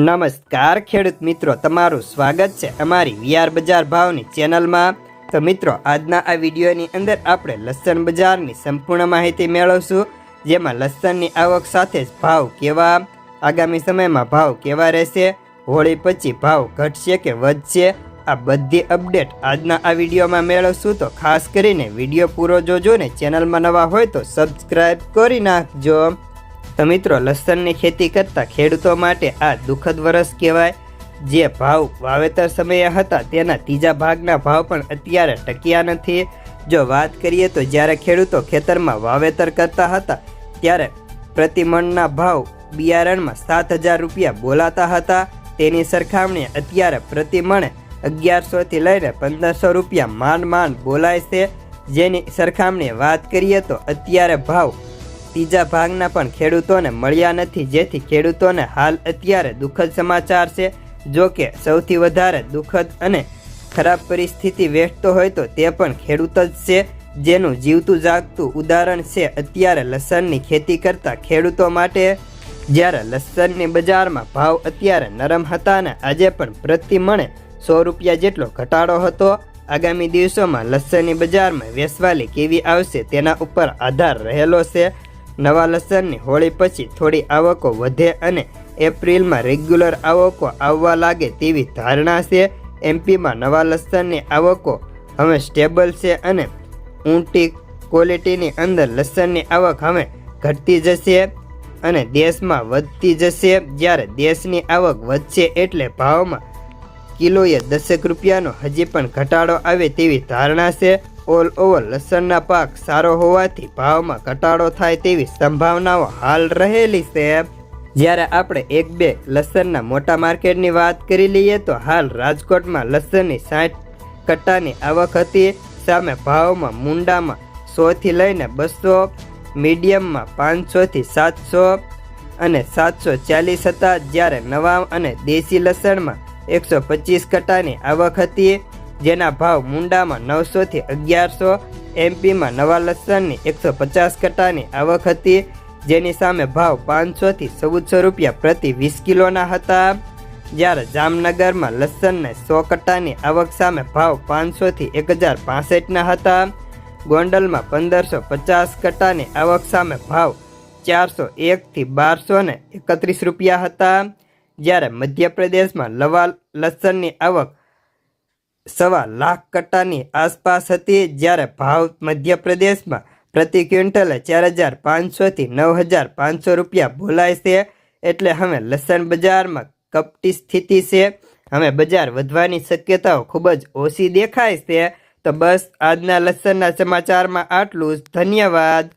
નમસ્કાર, ખેડૂત મિત્રો. તમારું સ્વાગત છે અમારી વીઆર બજાર ભાવની ચેનલમાં. તો મિત્રો, આજના આ વિડીયોની અંદર આપણે લસણ બજારની સંપૂર્ણ માહિતી મેળવશું, જેમાં લસણની આવક સાથે જ ભાવ કેવા, આગામી સમયમાં ભાવ કેવા રહેશે, હોળી પછી ભાવ ઘટશે કે વધશે, આ બધી અપડેટ આજના આ વિડીયોમાં મેળવશું. તો ખાસ કરીને વીડિયો પૂરો જોજો ને ચેનલમાં નવા હોય તો સબસ્ક્રાઈબ કરી નાખજો. તો મિત્રો, લસણની ખેતી કરતા ખેડૂતો માટે આ દુઃખદ વરસ કહેવાય. જે ભાવ વાવેતર સમયે હતા, તેના ત્રીજા ભાગના ભાવ પણ અત્યારે ટક્યા નથી. જો વાત કરીએ તો જ્યારે ખેડૂતો ખેતરમાં વાવેતર કરતા હતા, ત્યારે પ્રતિ મણના ભાવ બિયારણમાં સાત હજાર રૂપિયા બોલાતા હતા. તેની સરખામણી અત્યારે પ્રતિ મણે અગિયારસોથી લઈને પંદરસો રૂપિયા માંડ માંડ બોલાય છે. જેની સરખામણી વાત કરીએ તો અત્યારે ભાવ ત્રીજા ભાગના પણ ખેડૂતોને મળ્યા નથી. જેથી ખેડૂતોને હાલ અત્યારે દુઃખદ સમાચાર છે. જો કે સૌથી વધારે દુઃખદ અને ખરાબ પરિસ્થિતિ વેઠતો હોય તો તે પણ ખેડૂત જ છે. જેનું જીવતું જાગતું ઉદાહરણ છે અત્યારે લસણની ખેતી કરતા ખેડૂતો માટે. જ્યારે લસણની બજારમાં ભાવ અત્યારે નરમ હતા ને આજે પણ પ્રતિ મણે સો રૂપિયા જેટલો ઘટાડો હતો. આગામી દિવસોમાં લસણની બજારમાં વેસવાલી કેવી આવશે તેના ઉપર આધાર રહેલો છે. નવા લસણની હોળી પછી થોડી આવકો વધે અને એપ્રિલમાં રેગ્યુલર આવકો આવવા લાગે તેવી ધારણા છે. એમપીમાં નવા લસણની આવકો હવે સ્ટેબલ છે અને ઊંટી ક્વોલિટીની અંદર લસણની આવક હવે ઘટતી જશે અને દેશમાં વધતી જશે. જ્યારે દેશની આવક વધશે એટલે ભાવમાં કિલોએ દસેક રૂપિયાનો હજી પણ ઘટાડો આવે તેવી ધારણા છે. ઓલ ઓવર લસણના પાક સારો હોવાથી ભાવમાં ઘટાડો થાય તેવી સંભાવનાઓ હાલ રહેલી છે. જ્યારે આપણે એક બે લસણના મોટા માર્કેટની વાત કરી લઈએ તો હાલ રાજકોટમાં લસણની સાઠ કટ્ટાની આવક હતી. સામે ભાવમાં મુંડામાં સોથી લઈને બસો, મીડિયમમાં પાંચસોથી સાતસો અને સાતસો ચાલીસ હતા. જ્યારે નવા અને દેશી લસણમાં એકસો પચીસ કટ્ટાની આવક હતી. જેના ભાવ મુંડામાં નવસોથી અગિયારસો, એમપીમાં નવા લસણની એકસો પચાસ કટ્ટાની આવક હતી. જેની સામે ભાવ પાંચસોથી ચૌદસો રૂપિયા પ્રતિ વીસ કિલોના હતા. જ્યારે જામનગરમાં લસણને સો કટાની આવક સામે ભાવ પાંચસોથી એક હજાર પાસઠના હતા. ગોંડલમાં પંદરસો પચાસ કટ્ટાની આવક સામે ભાવ ચારસો એકથી બારસો ને એકત્રીસ રૂપિયા હતા. જ્યારે મધ્યપ્રદેશમાં લવા લસણની આવક સવા લાખ કટ્ટાની આસપાસ હતી જ્યારે ભાવ મધ્યપ્રદેશમાં પ્રતિ ક્વિન્ટલે ચાર હજાર પાંચસોથી નવ હજાર પાંચસો રૂપિયા બોલાય છે. એટલે હવે લસણ બજારમાં કપટી સ્થિતિ છે. હવે બજાર વધવાની શક્યતાઓ ખૂબ જ ઓછી દેખાય છે. તો બસ આજના લસણના સમાચારમાં આટલું જ. ધન્યવાદ.